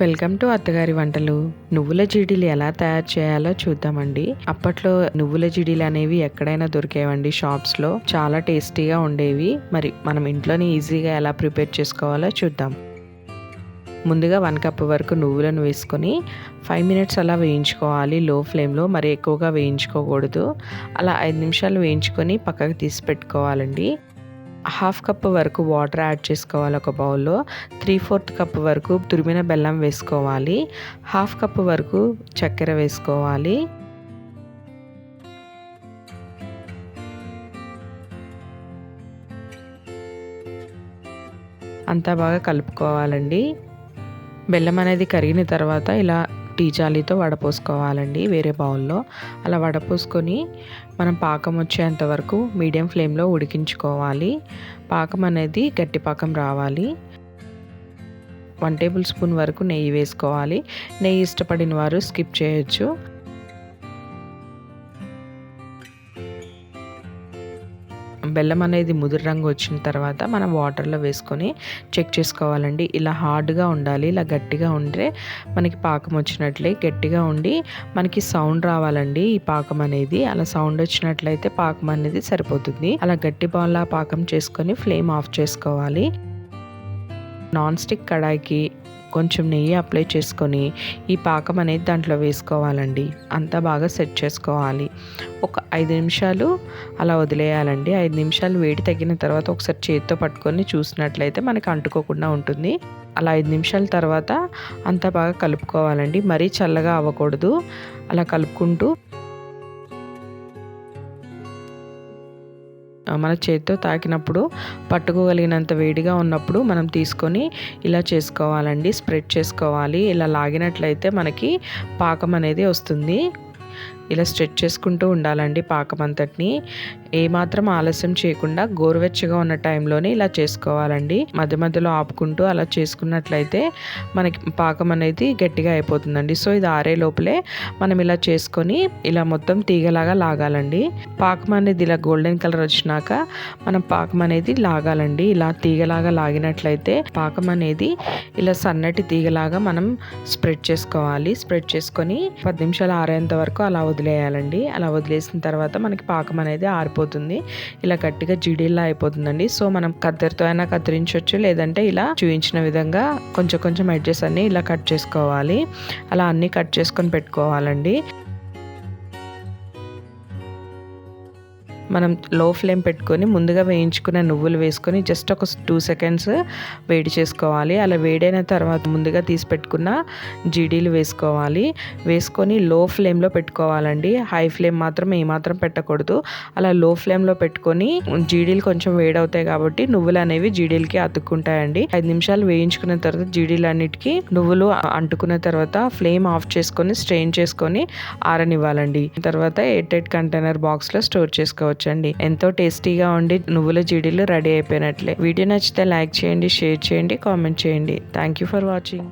Welcome to అత్తగారి వంటలు. నువ్వుల జీడీలు ఎలా తయారు చేయాలో చూద్దామండి. అప్పట్లో నువ్వుల జీడీలు అనేవి ఎక్కడైనా దొరికేవండి షాప్స్లో. చాలా టేస్టీగా ఉండేవి. మరి మనం ఇంట్లోనే ఈజీగా ఎలా ప్రిపేర్ చేసుకోవాలో చూద్దాం. ముందుగా వన్ కప్ వరకు నువ్వులను వేసుకొని ఫైవ్ మినిట్స్ అలా వేయించుకోవాలి. లో ఫ్లేమ్లో మరి ఎక్కువగా వేయించుకోకూడదు. అలా ఐదు నిమిషాలు వేయించుకొని పక్కకు తీసి పెట్టుకోవాలండి. హాఫ్ కప్ వరకు వాటర్ యాడ్ చేసుకోవాలి ఒక బౌల్లో. త్రీ ఫోర్త్ కప్ వరకు తురిమిన బెల్లం వేసుకోవాలి. హాఫ్ కప్ వరకు చక్కెర వేసుకోవాలి. అంతా బాగా కలుపుకోవాలండి. బెల్లం అనేది కరిగిన తర్వాత ఇలా టీ జాలీతో వడపోసుకోవాలండి వేరే బౌల్లో. అలా వడపోసుకొని మనం పాకం వచ్చేంత వరకు మీడియం ఫ్లేమ్లో ఉడికించుకోవాలి. పాకం అనేది గట్టి పాకం రావాలి. వన్ టేబుల్ స్పూన్ వరకు నెయ్యి వేసుకోవాలి. నెయ్యి ఇష్టపడిన వారు స్కిప్ చేయొచ్చు. బెల్లం అనేది ముదురు రంగు వచ్చిన తర్వాత మనం వాటర్లో వేసుకొని చెక్ చేసుకోవాలండి. ఇలా హార్డ్గా ఉండాలి ఇలా గట్టిగా ఉంటే మనకి పాకం వచ్చినట్లే గట్టిగా ఉండి మనకి సౌండ్ రావాలండి ఈ పాకం అనేది. అలా సౌండ్ వచ్చినట్లయితే పాకం అనేది సరిపోతుంది. అలా గట్టి బాల్లా పాకం చేసుకొని ఫ్లేమ్ ఆఫ్ చేసుకోవాలి. నాన్ స్టిక్ కడాయికి కొంచెం నెయ్యి అప్లై చేసుకొని ఈ పాకం అనేది దాంట్లో వేసుకోవాలండి. అంతా బాగా సెట్ చేసుకోవాలి. ఒక ఐదు నిమిషాలు అలా వదిలేయాలండి. ఐదు నిమిషాలు వేడి తగ్గిన తర్వాత ఒకసారి చేతితో పట్టుకొని చూసినట్లయితే మనకి అంటుకోకుండా ఉంటుంది. అలా ఐదు నిమిషాల తర్వాత అంతా బాగా కలుపుకోవాలండి. మరీ చల్లగా అవ్వకూడదు. అలా కలుపుకుంటూ మన చేతితో తాకినప్పుడు పట్టుకోగలిగినంత వేడిగా ఉన్నప్పుడు మనం తీసుకొని ఇలా చేసుకోవాలండి. స్ప్రెడ్ చేసుకోవాలి. ఇలా లాగినట్లయితే మనకి పాకం అనేది వస్తుంది. ఇలా స్ట్రెచ్ చేసుకుంటూ ఉండాలండి పాకం అంతటిని ఏమాత్రం ఆలస్యం చేయకుండా గోరువెచ్చగా ఉన్న టైంలోనే ఇలా చేసుకోవాలండి. మధ్య మధ్యలో ఆపుకుంటూ అలా చేసుకున్నట్లయితే మనకి పాకం అనేది గట్టిగా అయిపోతుందండి. సో ఇది ఆరే లోపలే మనం ఇలా చేసుకొని ఇలా మొత్తం తీగలాగా లాగాలండి. పాకం అనేది ఇలా గోల్డెన్ కలర్ వచ్చినాక మనం పాకం అనేది లాగాలండి. ఇలా తీగలాగా లాగినట్లయితే పాకం అనేది ఇలా సన్నటి తీగలాగా మనం స్ప్రెడ్ చేసుకోవాలి. స్ప్రెడ్ చేసుకొని పది నిమిషాలు ఆరేంత వరకు అలా వదిలేయాలండి. అలా వదిలేసిన తర్వాత మనకి పాకం అనేది ఆరిపోతుంది. ఇలా గట్టిగా జిడిల్లా అయిపోతుందండి. సో మనం కత్తెరతో అయినా కత్తిరించవచ్చు లేదంటే ఇలా చూపించిన విధంగా కొంచెం కొంచెం ఎడ్జెస్ అన్ని ఇలా కట్ చేసుకోవాలి. అలా అన్నీ కట్ చేసుకొని పెట్టుకోవాలండి. మనం లో ఫ్లేమ్ పెట్టుకొని ముందుగా వేయించుకున్న నువ్వులు వేసుకొని జస్ట్ ఒక టూ సెకండ్స్ వేడి చేసుకోవాలి. అలా వేడైన తర్వాత ముందుగా తీసి పెట్టుకున్న జీడీలు వేసుకోవాలి. వేసుకొని లో ఫ్లేమ్లో పెట్టుకోవాలండి. హై ఫ్లేమ్ మాత్రం ఏమాత్రం పెట్టకూడదు. అలా లో ఫ్లేమ్లో పెట్టుకొని జీడీలు కొంచెం వేడవుతాయి కాబట్టి నువ్వులు అనేవి జీడీలకి అతుక్కుంటాయండి. ఐదు నిమిషాలు వేయించుకున్న తర్వాత జీడీలు అన్నిటికీ నువ్వులు అంటుకున్న తర్వాత ఫ్లేమ్ ఆఫ్ చేసుకొని స్ట్రెయిన్ చేసుకొని ఆరనివ్వాలండి. తర్వాత ఎయిట్ ఎయిట్ కంటైనర్ బాక్స్లో స్టోర్ చేసుకోవచ్చు. చేసుకోవచ్చండి. ఎంతో టేస్టీగా ఉండి నువ్వుల జీడీలు రెడీ అయిపోయినట్లే. వీడియో నచ్చితే లైక్ చేయండి షేర్ చేయండి కామెంట్ చేయండి. Thank you for watching.